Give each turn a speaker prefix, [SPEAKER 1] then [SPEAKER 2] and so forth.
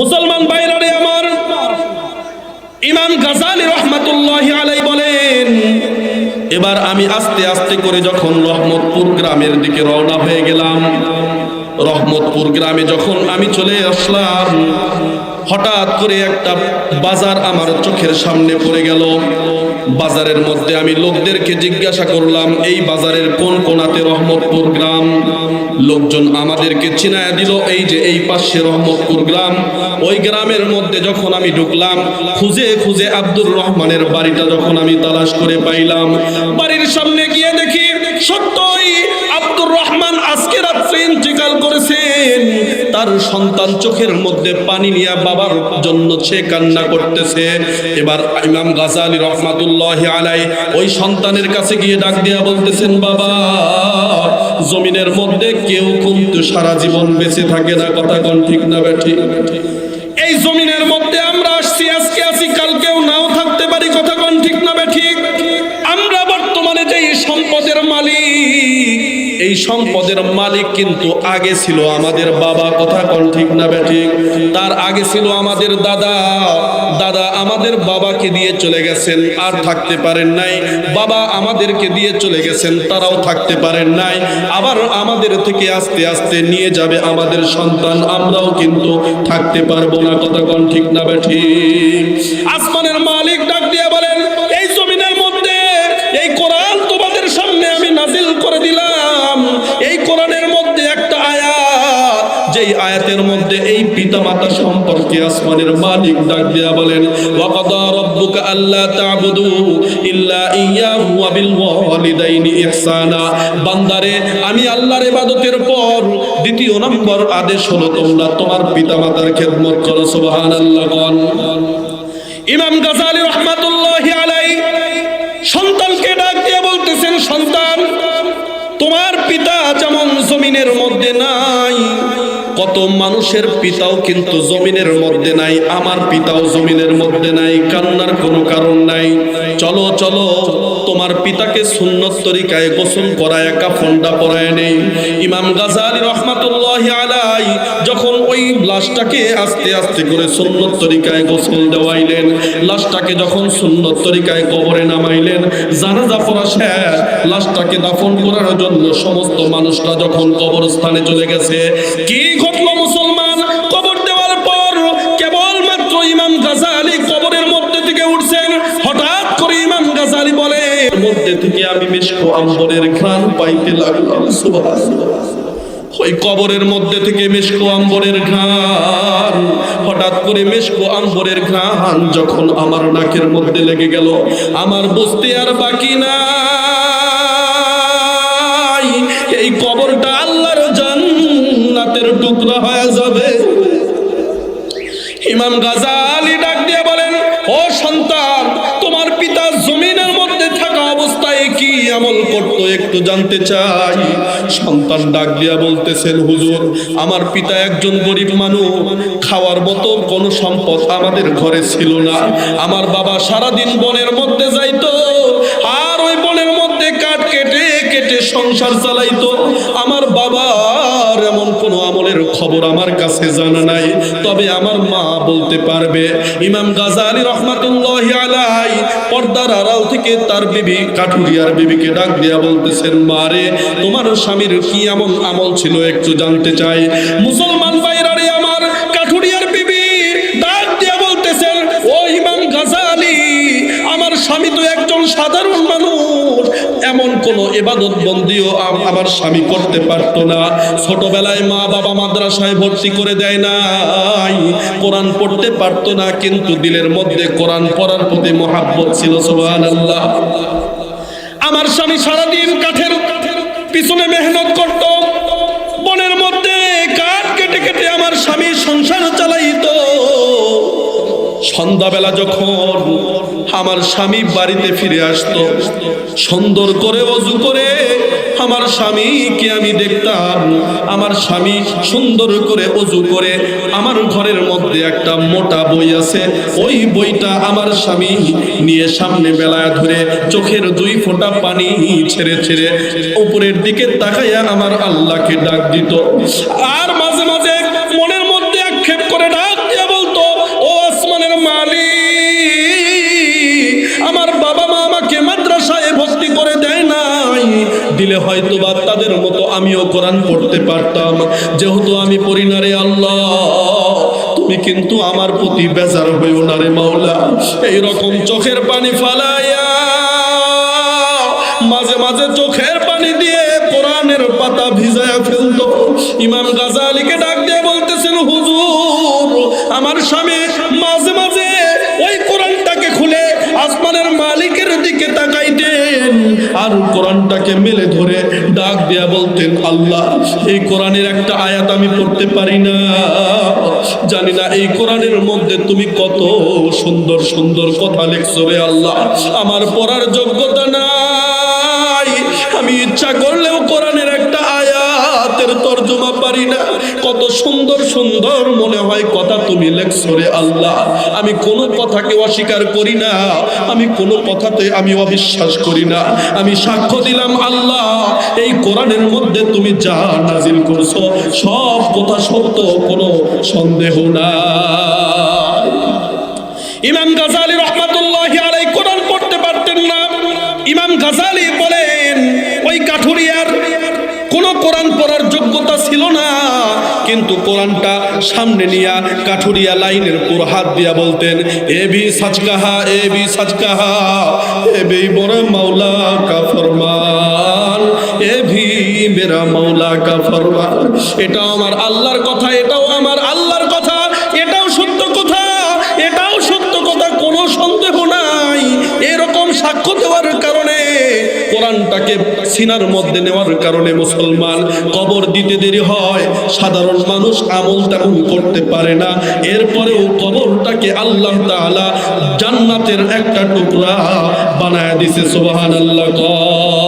[SPEAKER 1] মুসলমান বাইরে আমার, ইমাম গাজালি রহমাতুল্লাহ আলাই বলেন, এবার আমি আস্তে আস্তে করে যখন রহমতপুর গ্রামের দিকে রওনা হয়ে গেলাম রহমতপুর গ্রামে যখন আমি চলে আসলাম, হঠাৎ করে একটা বাজার আমার চোখের সামনে পড়ে গেল। বাজারের মধ্যে আমি লোকদেরকে জিজ্ঞাসা করলাম, এই বাজারের কোন কোনাতে রহমতপুর গ্রাম? লোকজন আমাদেরকে চিনায় দিল, এই যে এই পাশে রহমতপুর গ্রাম। ওই গ্রামের মধ্যে যখন আমি ঢুকলাম, খুঁজে খুঁজে আব্দুর রহমানের বাড়িটা যখন আমি তালাশ করে পাইলাম, বাড়ির সামনে গিয়ে তার সন্তান চোখের মধ্যে পানি নিয়ে বাবার জন্য সে কান্না করতেছে। এবার ইমাম গাজালি রহমাতুল্লাহ আলাই ওই সন্তানের কাছে গিয়ে ডাক দিয়া বলতেছেন, বাবা, জমিনের মধ্যে কেউ কিন্তু সারা জীবন বেঁচে থাকে না। কথা কোন ঠিক না বেঠি এই সম্পদের মালিক কিন্তু আগে ছিল আমাদের বাবা, কথা কোন ঠিক না বেঠিক তার আগে ছিল আমাদের দাদা। দাদা আমাদের বাবাকে দিয়ে চলে গেছেন, আর থাকতে পারেন নাই। বাবা আমাদেরকে দিয়ে চলে গেছেন, তারাও থাকতে পারেন নাই। আবার আমাদের থেকে আস্তে আস্তে নিয়ে যাবে আমাদের সন্তান, আমরাও কিন্তু থাকতে পারব না, কথা কোন ঠিক না বেঠিক আসমানের মালিক যেই আয়াতের মধ্যে এই পিতা মাতা সম্পর্কে আসমানের মালিক ডাক দিয়া বলেন, ওয়াকাদা রাব্বুকা আল্লা তা'বুদু ইল্লা ইয়াহু ওয়া বিল ওয়ালিদাইনি ইহসানা। বান্দারে, আমি আল্লাহর ইবাদতের পর দ্বিতীয় নম্বর আদেশ হলো তোমরা তোমার পিতা মাতার খেদমত করো, সুবহানাল্লাহ বল। ইমাম গাজালি রহমাতুল্লাহি আলাই সন্তানকে ডাক দিয়ে বলতেছেন, সন্তান, তোমার পিতা যেমন জমিনের মধ্যে নাই কত মানুষের পিতাও কিন্তু জমিনের মধ্যে নাই, আমার পিতাও জমিনের মধ্যে নাই, কান্নার কোনো কারণ নাই। চলো চলো, তোমার পিতাকে সুন্নত তরিকায় গোসল করায়, কাফনটা পরায় নেই। ইমাম গাজালি রহমাতুল্লাহ আলাই যখন ওই লাশটাকে আস্তে আস্তে করে সুন্নত তরিকায় গোসল দেওয়াইলেন। লাশটাকে যখন সুন্নত তরিকায় কবরে নামাইলেন, জানাজা পড়া শেষ, লাশটাকে দাফন করার জন্য সমস্ত মানুষরা যখন কবরস্থানে চলে গেছে, কি ঘটলো মুসলমান? কবর দেওয়ার পর কেবলমাত্র ইমাম গাজালি কবরের মধ্যে থেকে উঠছেন। হঠাৎ করে ইমাম গাজালি বলে, "এর মধ্যে থেকে আমি মেশকো আম্বরের ঘ্রাণ পাইতে লাগলাম, সুবহানাল্লাহ। ওই কবরের মধ্যে থেকে মেশকো আম্বরের ঘ্রাণ। হঠাৎ করে মেশকো আম্বরের ঘ্রাণ যখন আমার নাকের মধ্যে লেগে গেল, আমার বুঝতে আর বাকি নাই। কি আমল করতো একটু জানতে চাই। সন্তান ডাক দিয়া বলতেছেন, হুজুর, আমার পিতা একজন গরিব মানুষ। খাওয়ার মতো কোনো সম্পদ আমাদের ঘরে ছিল না। আমার বাবা সারাদিন বনের মধ্যে যাইতো, আর ওই বনের মধ্যে কাঠ কেটে কেটে সংসার চালাইতো। আমার কোনো আমলের খবর আমার কাছে জানা নাই। তবে আমার মা বলতে পারবে, ইমাম গাজালি রহমাতুল্লাহ আলাই পর্দার আড়াল থেকে তার বিবি কাঠুরিয়ার বিবিকে ডাক দিয়া বলতেছেন মারে তোমার স্বামীর কি এমন আমল ছিল একটু জানতে চাই। মুসলমান কোন এবাদত বন্দিও আমার স্বামী করতে পারতো না। ছোটবেলায় মা বাবা মাদ্রাসায় ভর্তি করে দেয় নাই। কোরআন পড়তে পারতো না, কিন্তু দিলের মধ্যে কোরআন পড়ার প্রতি মহাব্বত ছিল, সুবহানাল্লাহ। আমার স্বামী সারাদিন কাঠের পিছনে মেহনত করত সন্ধ্যাবেলা যখন আমার স্বামী বাড়িতে ফিরে আসতো, সুন্দর করে অজু করে আমার স্বামীকে আমি দেখতাম। আমার স্বামী সুন্দর করে অজু করে, আমার ঘরের মধ্যে একটা মোটা বই আছে, ওই বইটা আমার স্বামী নিয়ে সামনে বেলায় ধরে চোখের দুই ফোঁটা পানি ছেড়ে ছেড়ে উপরের দিকে তাকাইয়া আমার আল্লাহকে ডাক দিত। আর মাঝে মাঝে হয়তোবা তাদের মতো আমিও কোরআন পড়তে পারতাম। যেহেতু আমি পড়ি না রে আল্লাহ, তুমি কিন্তু আমার প্রতি বেজার হইও না রে মাওলা। এইরকম চোখের পানি ফালাইয়া, মাঝে মাঝে চোখের পানি দিয়ে কোরআনের পাতা ভিজায়া ফেলতো। ইমাম গাজালিকে ডাক দিয়ে বলতেছেন হুজুর, আমার স্বামী মাঝে মাঝে ওই কোরআনটাকে খুলে আসমানের মালিকের দিকে তাকাইতেন আর কোরআনটাকে মেলে ধরে ডাক দেয়া বলতেন, আল্লাহ, এই কোরআনের একটা আয়াত আমি পড়তে পারি না। জানি না এই কোরআনের মধ্যে তুমি কত সুন্দর সুন্দর কথা লিখছো রে আল্লাহ। আমার পড়ার যোগ্যতা নাই। আমি ইচ্ছা করলেও সুন্দর সুন্দর মনে হয় কথা তুমি লেখছো রে আল্লাহ। আমি কোনো কথাকে অস্বীকার করি না। আমি কোনো কথাতে আমি অবিশ্বাস করি না। আমি সাক্ষ্য দিলাম আল্লাহ, এই কোরআনের মধ্যে তুমি যা নাজিল করছ, সব কথা সত্য, কোনো সন্দেহ না ইমাম গাজালি রহমাতুল্লাহ আলাই কোরআন পড়তে পারতেন না। ইমাম গাজালি বলেন, ওই কাঠুরিয়ার কোনো কোরআন পড়ার যোগ্যতা ছিল না। কিন্তু কোরআনটা সামনে নিয়া কাঠুরিয়া লাইনের উপর হাত দিয়া বলতেন, এ বি সাজকাহা, এ বি সাজকাহা, এ বি বড় মাওলা কা ফরমান, এ ভি মেরা মাওলা কা ফরমান। এটাও আমার আল্লাহর কথা, এটাও আমার আল্লাহর কোরআনটাকে সিনার মধ্যে নেওয়ার কারণে মুসলমান কবর দিতে দেরি হয়। সাধারণ মানুষ আমল তেমন করতে পারে না। এরপরেও কবরটাকে আল্লাহ তাআলা জান্নাতের একটা টুকরা বানায় দিছে, সুবহানাল্লাহ। কয়